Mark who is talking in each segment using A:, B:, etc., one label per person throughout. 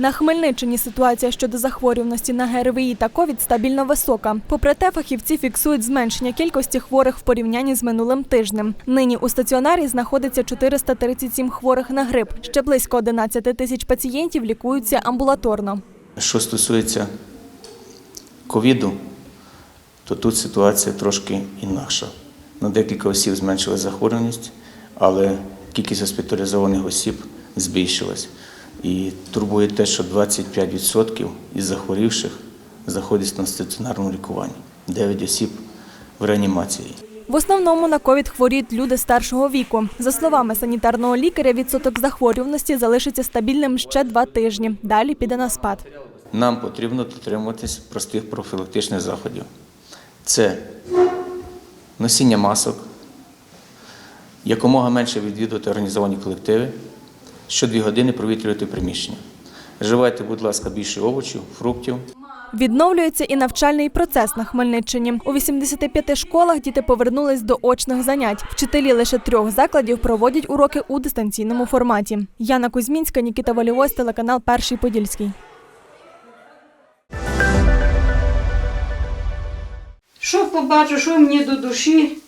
A: На Хмельниччині ситуація щодо захворюваності на ГРВІ та ковід стабільно висока. Попри те, фахівці фіксують зменшення кількості хворих в порівнянні з минулим тижнем. Нині у стаціонарі знаходиться 437 хворих на грип. Ще близько 11 тисяч пацієнтів лікуються амбулаторно.
B: Що стосується ковіду, то тут ситуація трошки інакша. На декілька осіб зменшила захворюваність, але кількість госпіталізованих осіб збільшилась. І турбує те, що 25% із захворівших знаходяться на стаціонарному лікуванні, 9 осіб в реанімації.
A: В основному на ковід хворіють люди старшого віку. За словами санітарного лікаря, відсоток захворюваності залишиться стабільним ще два тижні. Далі піде на спад.
B: Нам потрібно дотримуватись простих профілактичних заходів. Це носіння масок, якомога менше відвідувати організовані колективи, щодві години провітрювати приміщення. Вживайте, будь ласка, більше овочів, фруктів.
A: Відновлюється і навчальний процес на Хмельниччині. У 85 школах діти повернулись до очних занять. Вчителі лише трьох закладів проводять уроки у дистанційному форматі. Яна Кузьмінська, Нікіта Валівось, телеканал Перший Подільський.
C: Що побачу, що мені до душі?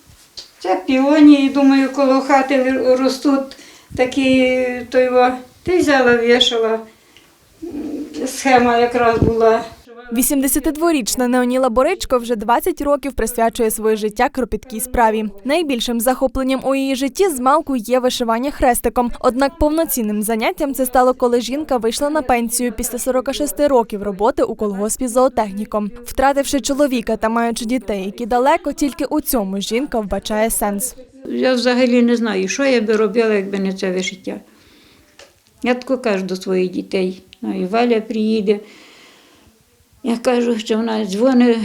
C: Це піонії, думаю, коло хати ростуть такі, то його. Ти взяла, вішала. Схема якраз була.
A: 82-річна Неоніла Боричко вже 20 років присвячує своє життя кропіткій справі. Найбільшим захопленням у її житті з малку є вишивання хрестиком. Однак повноцінним заняттям це стало, коли жінка вийшла на пенсію після 46 років роботи у колгоспі зоотехніком. Втративши чоловіка та маючи дітей, які далеко, тільки у цьому жінка вбачає сенс.
C: Я взагалі не знаю, що я би робила, якби не це вишиття. Я тако кажу до своїх дітей. Ну, і Валя приїде. Я кажу, що вона дзвонить,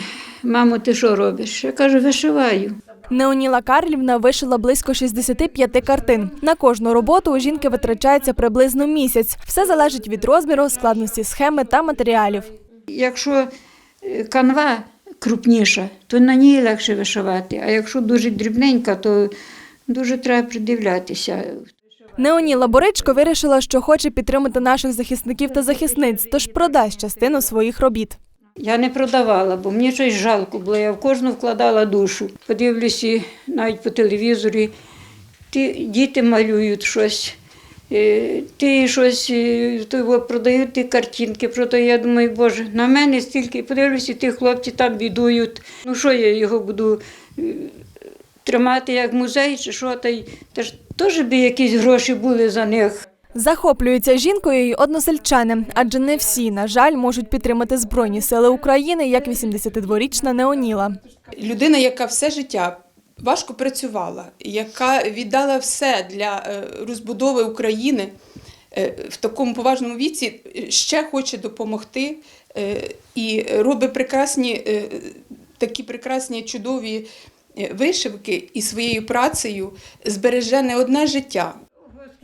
C: мамо, ти що робиш? Я кажу, вишиваю.
A: Неоніла Карлівна вишила близько 65 картин. На кожну роботу у жінки витрачається приблизно місяць. Все залежить від розміру, складності схеми та матеріалів.
C: Якщо е, канва крупніша, то на ній легше вишивати. А якщо дуже дрібненька, то дуже треба придивлятися.
A: Неоніла Боричко вирішила, що хоче підтримати наших захисників та захисниць, тож продасть частину своїх робіт.
C: Я не продавала, бо мені щось жалко було. Я в кожну вкладала душу. Подивлюся навіть по телевізорі. Ті, діти малюють щось. е, Ті щось е, продають ті картинки, проте я думаю, боже, на мене стільки подивлюся, ті хлопці там бідують. Ну що я його буду е, тримати як музей, чи що, та й теж би якісь гроші були за них.
A: Захоплюються жінкою й односельчани, адже не всі, на жаль, можуть підтримати Збройні сили України, як 82-річна Неоніла.
D: людина, яка все життя важко працювала, яка віддала все для е, розбудови України е, в такому поважному віці, е, ще хоче допомогти і робить прекрасні, такі прекрасні чудові вишивки і своєю працею збереже не одне життя,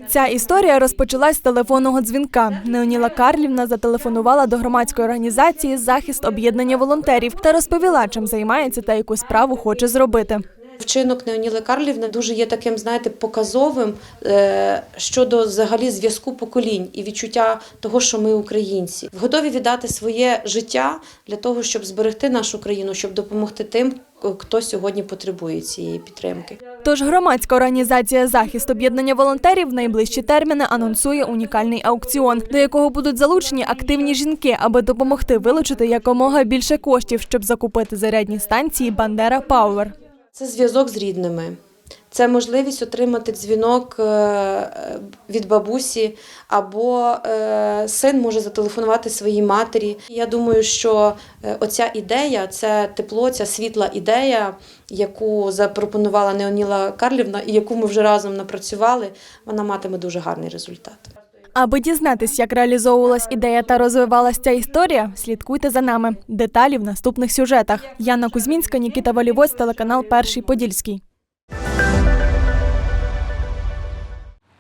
A: Ця історія розпочалась з телефонного дзвінка. Неоніла Карлівна зателефонувала до громадської організації Захист об'єднання волонтерів та розповіла, чим займається та яку справу хоче зробити.
E: Вчинок Неоніли Карлівни дуже є таким, знаєте, показовим е, щодо взагалі зв'язку поколінь і відчуття того, що ми українці, готові віддати своє життя для того, щоб зберегти нашу країну, щоб допомогти тим, хто сьогодні потребує цієї підтримки.
A: Тож громадська організація Захист об'єднання волонтерів в найближчі терміни анонсує унікальний аукціон, до якого будуть залучені активні жінки, аби допомогти вилучити якомога більше коштів, щоб закупити зарядні станції Бандера Пауер.
E: Це зв'язок з рідними. Це можливість отримати дзвінок е, від бабусі, або е, син може зателефонувати своїй матері. Я думаю, що е, оця ідея, це тепло, ця світла ідея, яку запропонувала Неоніла Карлівна і яку ми вже разом напрацювали, вона матиме дуже гарний результат.
A: Аби дізнатись, як реалізовувалась ідея та розвивалась ця історія, слідкуйте за нами. Деталі в наступних сюжетах. Яна Кузьмінська, Нікіта Валівоць, телеканал Перший Подільський.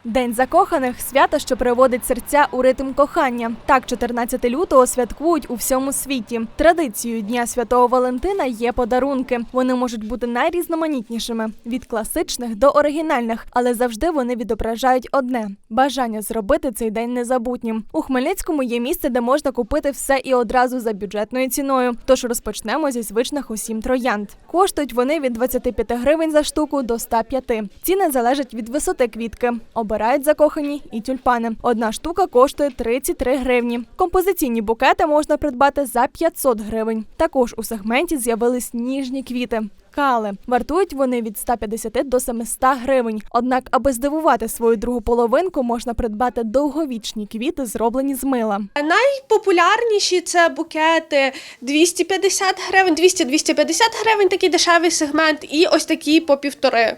A: День закоханих свято, що приводить серця у ритм кохання. Так, 14 лютого святкують у всьому світі. Традицією Дня Святого Валентина є подарунки. Вони можуть бути найрізноманітнішими від класичних до оригінальних, але завжди вони відображають одне бажання зробити цей день незабутнім. У Хмельницькому є місце, де можна купити все і одразу за бюджетною ціною. Тож розпочнемо зі звичних усім троянд. Коштують вони від 25 гривень за штуку до 105. Ціни залежать від висоти квітки. Обирають закохані і тюльпани. Одна штука коштує 33 гривні. Композиційні букети можна придбати за 500 гривень. Також у сегменті з'явились ніжні квіти. Кали вартують вони від 150 до 700 гривень. Однак, аби здивувати свою другу половинку, можна придбати довговічні квіти, зроблені з мила.
F: Найпопулярніші це букети 250 гривень, 200-250 гривень, такий дешевий сегмент, і ось такі по півтори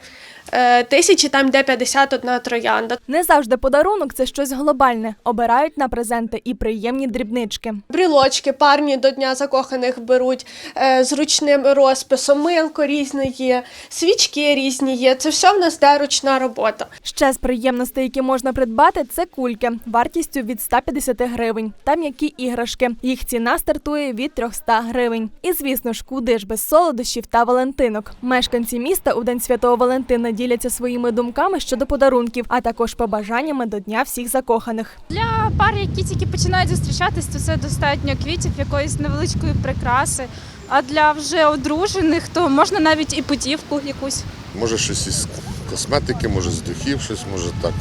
F: тисячі, там де 51 троянда.
A: Не завжди подарунок це щось глобальне. Обирають на презенти і приємні дрібнички.
F: Брілочки парні до Дня закоханих беруть е, з ручним розписом, милко різне є, свічки різні є. Це все в нас де ручна робота.
A: Ще з приємностей, які можна придбати, це кульки вартістю від 150 гривень. Та м'які іграшки. Їх ціна стартує від 300 гривень. І звісно ж, куди ж без солодощів та валентинок. Мешканці міста у день святого Валентина діляться своїми думками щодо подарунків, а також побажаннями до дня всіх закоханих.
G: Для пар, які тільки починають зустрічатись, то це достатньо квітів, якоїсь невеличкої прикраси. А для вже одружених, то можна навіть і путівку якусь.
H: Може щось із косметики, може з духів, щось, може так.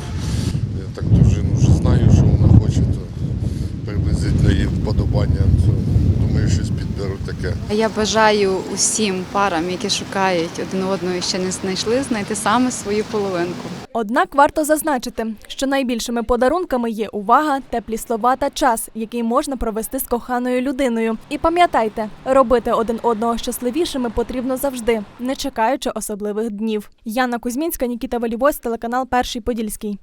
H: Я так дружину вже знаю, що вона хоче, то приблизительно її вподобання. Думаю, щось підберу таке.
I: Я бажаю усім парам, які шукають один одного і ще не знайшли, знайти саме свою половинку.
A: Однак варто зазначити, що найбільшими подарунками є увага, теплі слова та час, який можна провести з коханою людиною. І пам'ятайте, робити один одного щасливішими потрібно завжди, не чекаючи особливих днів. Яна Кузьмінська, Нікіта Валівось, телеканал Перший Подільський.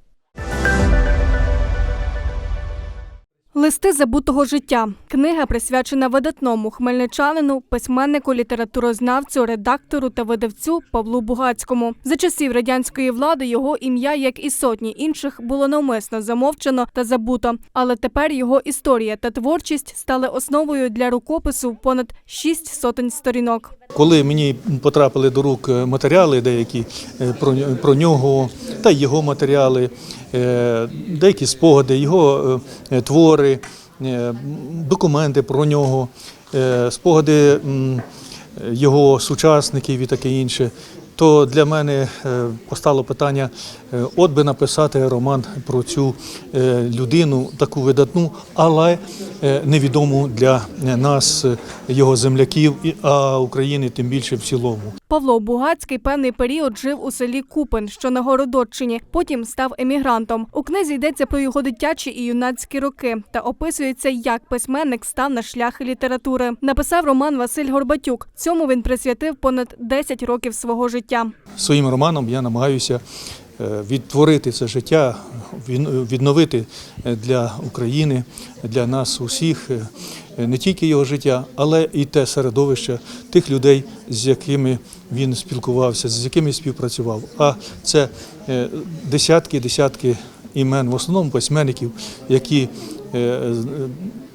A: Листи забутого життя. Книга присвячена видатному хмельничанину, письменнику, літературознавцю, редактору та видавцю Павлу Бугацькому. За часів радянської влади його ім'я, як і сотні інших, було навмисно замовчано та забуто. Але тепер його історія та творчість стали основою для рукопису понад шість сотень сторінок.
J: Коли мені потрапили до рук матеріали деякі е, про, нього та його матеріали, деякі спогади, його е, твори, е, документи про нього, е, спогади його сучасників і таке інше, то для мене е, постало питання, е, от би написати роман про цю е, людину, таку видатну, але е, невідому для нас, е, його земляків, а України тим більше в цілому.
A: Павло Бугацький певний період жив у селі Купин, що на Городоччині. Потім став емігрантом. У книзі йдеться про його дитячі і юнацькі роки та описується, як письменник став на шлях літератури. Написав роман Василь Горбатюк. Цьому він присвятив понад 10 років свого життя.
J: Своїм романом я намагаюся е, відтворити це життя, відновити е, для України, для нас усіх е, не тільки його життя, але і те середовище тих людей, з якими він спілкувався, з якими співпрацював. А це е, десятки, десятки імен, в основному письменників, які е, е,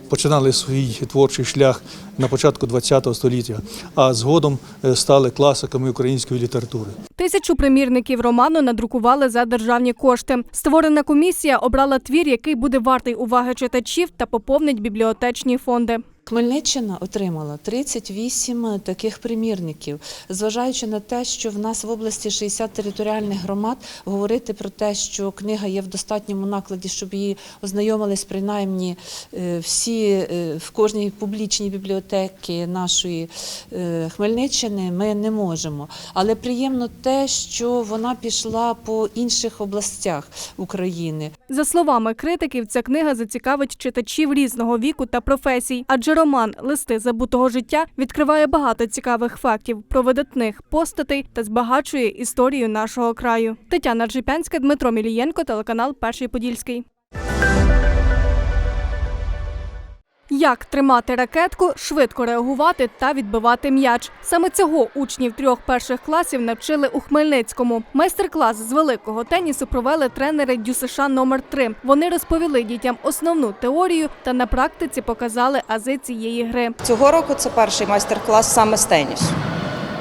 J: починали свій творчий шлях на початку ХХ століття, а згодом е, стали класиками української літератури.
A: Тисячу примірників роману надрукували за державні кошти. Створена комісія обрала твір, який буде вартий уваги читачів та поповнить бібліотечні фонди.
K: Хмельниччина отримала 38 таких примірників, зважаючи на те, що в нас в області 60 територіальних громад, говорити про те, що книга є в достатньому накладі, щоб її ознайомились принаймні е, всі е, в кожній публічній бібліотеці нашої е, Хмельниччини, ми не можемо. Але приємно те, що вона пішла по інших областях України.
A: За словами критиків, ця книга зацікавить читачів різного віку та професій, адже роман Листи забутого життя відкриває багато цікавих фактів про видатних постатей та збагачує історію нашого краю. Тетяна Джипянська, Дмитро Мілієнко, телеканал Перший Подільський.
L: Як тримати ракетку, швидко реагувати та відбивати м'яч. Саме цього учнів трьох перших класів навчили у Хмельницькому. Майстер-клас з великого тенісу провели тренери ДЮСШ номер 3 Вони розповіли дітям основну теорію та на практиці показали ази цієї гри.
M: Цього року це перший майстер-клас саме з тенісу.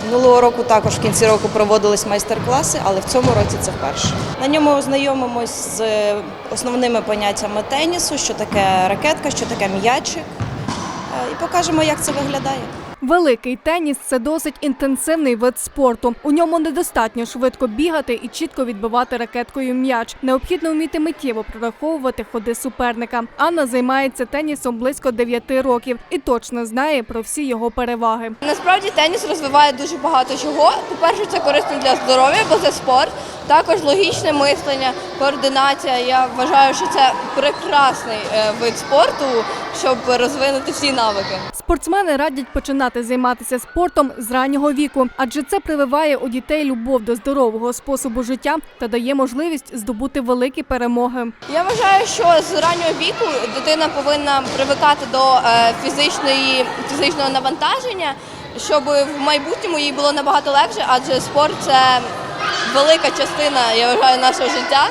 M: Минулого року також в кінці року проводились майстер-класи, але в цьому році це вперше. На ньому ознайомимось з основними поняттями тенісу, що таке ракетка, що таке м'ячик, е, і покажемо, як це виглядає.
L: Великий теніс це досить інтенсивний вид спорту. У ньому недостатньо швидко бігати і чітко відбивати ракеткою м'яч. Необхідно вміти миттєво прораховувати ходи суперника. Анна займається тенісом близько 9 років і точно знає про всі його переваги.
N: Насправді теніс розвиває дуже багато чого. По-перше, це корисно для здоров'я, бо це спорт. Також логічне мислення, координація. Я вважаю, що це прекрасний е, вид спорту, щоб розвинути всі навики.
L: Спортсмени радять починати займатися спортом з раннього віку, адже це прививає у дітей любов до здорового способу життя та дає можливість здобути великі перемоги.
N: Я вважаю, що з раннього віку дитина повинна привикати до е, фізичної фізичного навантаження, щоб в майбутньому їй було набагато легше, адже спорт це велика частина, я вважаю, нашого життя.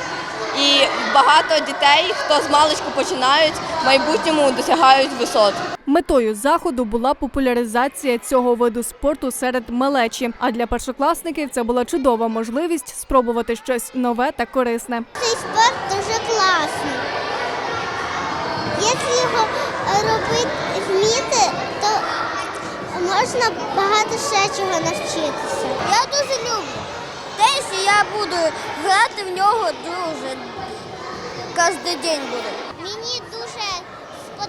N: І багато дітей, хто з маличку починають, в майбутньому досягають висот.
L: Метою заходу була популяризація цього виду спорту серед малечі. А для першокласників це була чудова можливість спробувати щось нове та корисне.
O: Цей спорт дуже класний. Якщо його робити вміти, то можна багато ще чого навчитися. Я дуже люблю. Десь я буду грати в нього дуже. Кожен день буду. Мені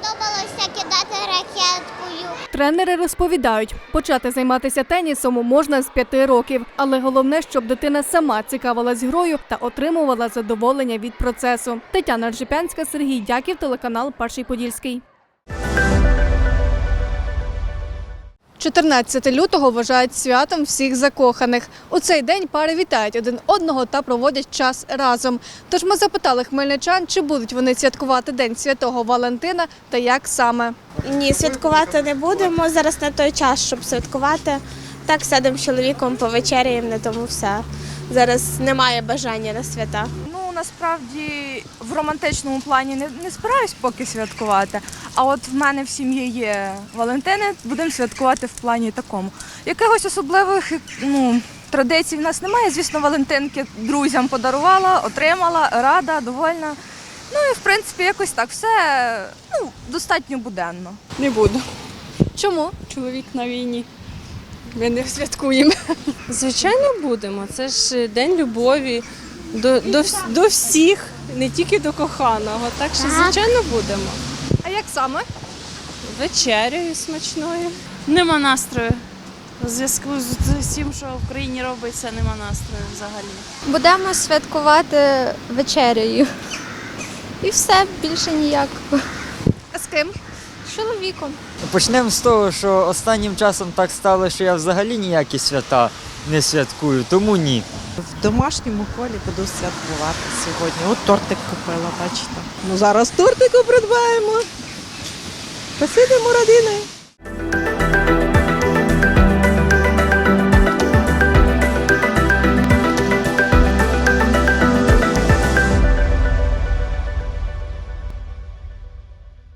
O: дуже сподобалося кидати ракеткою.
L: Тренери розповідають, почати займатися тенісом можна з п'яти років, але головне, щоб дитина сама цікавилась грою та отримувала задоволення від процесу. Тетяна Ржепянська, Сергій Дяків, телеканал Перший Подільський. 14 лютого вважають святом всіх закоханих. У цей день пари вітають один одного та проводять час разом. Тож ми запитали хмельничан, чи будуть вони святкувати День Святого Валентина та як саме.
P: Ні, святкувати не будемо. Зараз не той час, щоб святкувати. Так сядемо з чоловіком, повечеряємо, на тому все. Зараз немає бажання на свята.
Q: Насправді в романтичному плані не, не збираюсь поки святкувати. А от в мене в сім'ї є Валентини, будемо святкувати в плані такому. Якихось особливих ну, традицій в нас немає. Звісно, Валентинки друзям подарувала, отримала, рада, довольна. Ну і в принципі якось так все ну, достатньо буденно.
P: Не буду.
L: Чому?
P: Чоловік на війні. Ми не святкуємо. Звичайно, будемо. Це ж день любові до, до, вс- до всіх, не тільки до коханого. Так що, звичайно, будемо.
L: А як саме?
P: Вечеряю смачною.
Q: Нема настрою. У зв'язку з тим, що в країні робиться, нема настрою взагалі.
N: Будемо святкувати вечерею. І все, більше ніякого.
L: А з ким?
N: Чоловіком.
B: Почнемо з того, що останнім часом так стало, що я взагалі ніякі свята не святкую, тому ні.
M: В домашньому колі буду святкувати сьогодні. От тортик купила, бачите.
P: Ну зараз тортику придбаємо. Посидимо родиною.